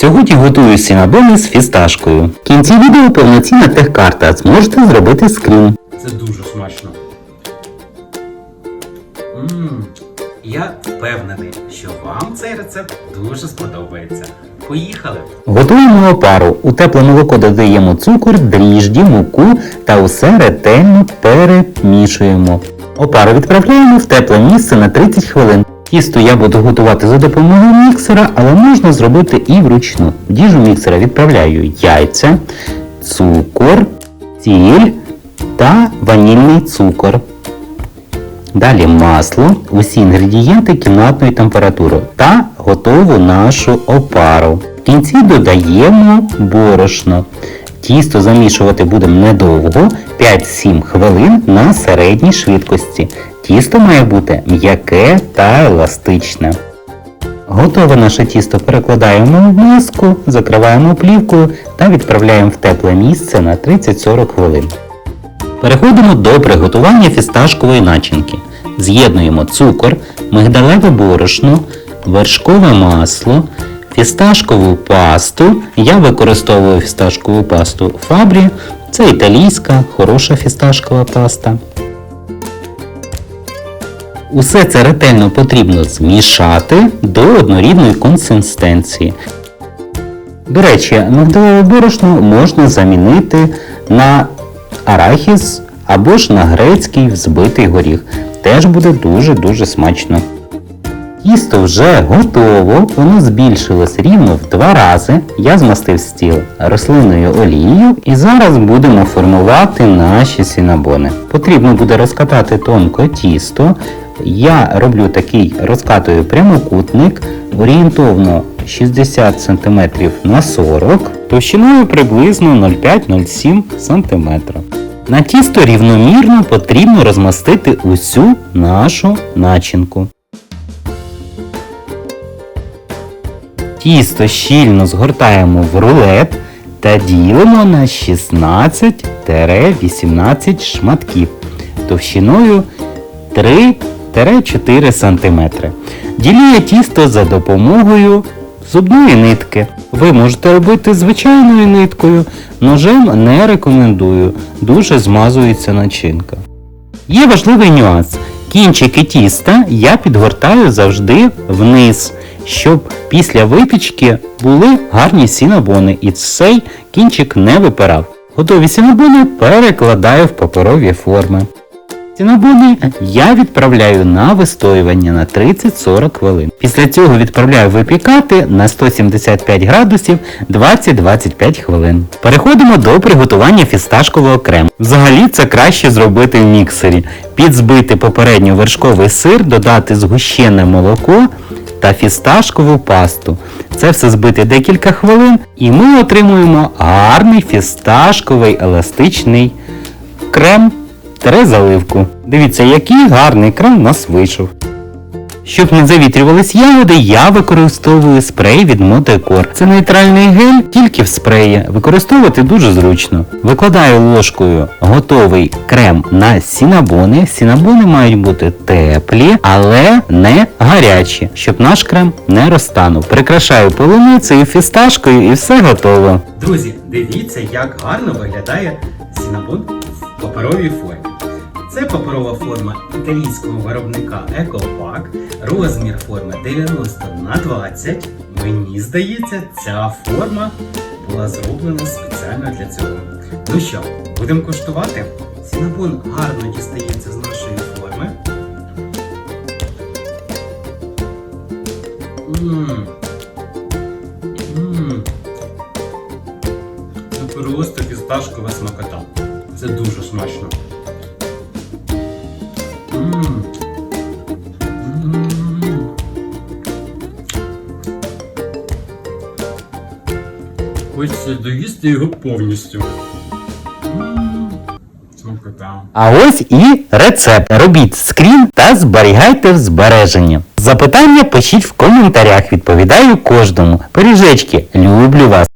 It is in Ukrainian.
Сьогодні готую сінабони з фісташкою. В кінці відео повноцінна техкарта, зможете зробити скрін. Це дуже смачно. Ммм, я впевнений, що вам цей рецепт дуже сподобається. Поїхали! Готуємо опару. У тепле молоко додаємо цукор, дріжджі, муку та усе ретельно перемішуємо. Опару відправляємо в тепле місце на 30 хвилин. Тісто я буду готувати за допомогою міксера, але можна зробити і вручну. В діжу міксера відправляю яйця, цукор, сіль та ванільний цукор. Далі масло, усі інгредієнти кімнатної температури та готову нашу опару. В кінці додаємо борошно. Тісто замішувати будемо недовго, 5-7 хвилин на середній швидкості. Тісто має бути м'яке та еластичне. Готове наше тісто перекладаємо в миску, закриваємо плівкою та відправляємо в тепле місце на 30-40 хвилин. Переходимо до приготування фісташкової начинки. З'єднуємо цукор, мигдалеве борошно, вершкове масло, фісташкову пасту. Я використовую фісташкову пасту Фабрі. Це італійська, хороша фісташкова паста. Усе це ретельно потрібно змішати до однорідної консистенції. До речі, мигдалеве борошно можна замінити на арахіс або ж на грецький взбитий горіх. Теж буде дуже-дуже смачно. Тісто вже готово, воно збільшилось рівно в два рази. Я змастив стіл рослинною олією і зараз будемо формувати наші сінабони. Потрібно буде розкатати тонко тісто. Я роблю такий розкатую прямокутник орієнтовно 60 см на 40 товщиною приблизно 0,5-0,7 см. На тісто рівномірно потрібно розмастити усю нашу начинку. Тісто щільно згортаємо в рулет та ділимо на 16-18 шматків товщиною 3-4 см. Ділю я тісто за допомогою зубної нитки. Ви можете робити звичайною ниткою, ножем не рекомендую, дуже змазується начинка. Є важливий нюанс. Кінчики тіста я підгортаю завжди вниз, щоб після випічки були гарні сінабони і цей кінчик не випирав. Готові сінабони перекладаю в паперові форми. Сінабони я відправляю на вистоювання на 30-40 хвилин. Після цього відправляю випікати на 175 градусів 20-25 хвилин. Переходимо до приготування фісташкового крему. Взагалі це краще зробити в міксері. Підзбити попередньо вершковий сир, додати згущене молоко та фісташкову пасту. Це все збити декілька хвилин і ми отримуємо гарний фісташковий еластичний крем Тере заливку. Дивіться, який гарний крем у нас вийшов. Щоб не завітрювались ягоди, я використовую спрей від Мотекор. Це нейтральний гель, тільки в спреї. Використовувати дуже зручно. Викладаю ложкою готовий крем на сінабони. Сінабони мають бути теплі, але не гарячі, щоб наш крем не розтанув. Прикрашаю полуницею, фісташкою і все готово. Друзі, дивіться, як гарно виглядає сінабон в паперовій формі. Це паперова форма італійського виробника EcoPack, розмір форми 90 на 20. Мені здається, ця форма була зроблена спеціально для цього. Ну що, будемо куштувати? Сінабон гарно дістається з нашої форми. Ммм. Ммм. Просто фісташкова смакота. Це дуже смачно. Хочеться доїсти його повністю. А ось і рецепт. Робіть скрін та зберігайте в збереження. Запитання пишіть в коментарях, відповідаю кожному. Пиріжечки, люблю вас.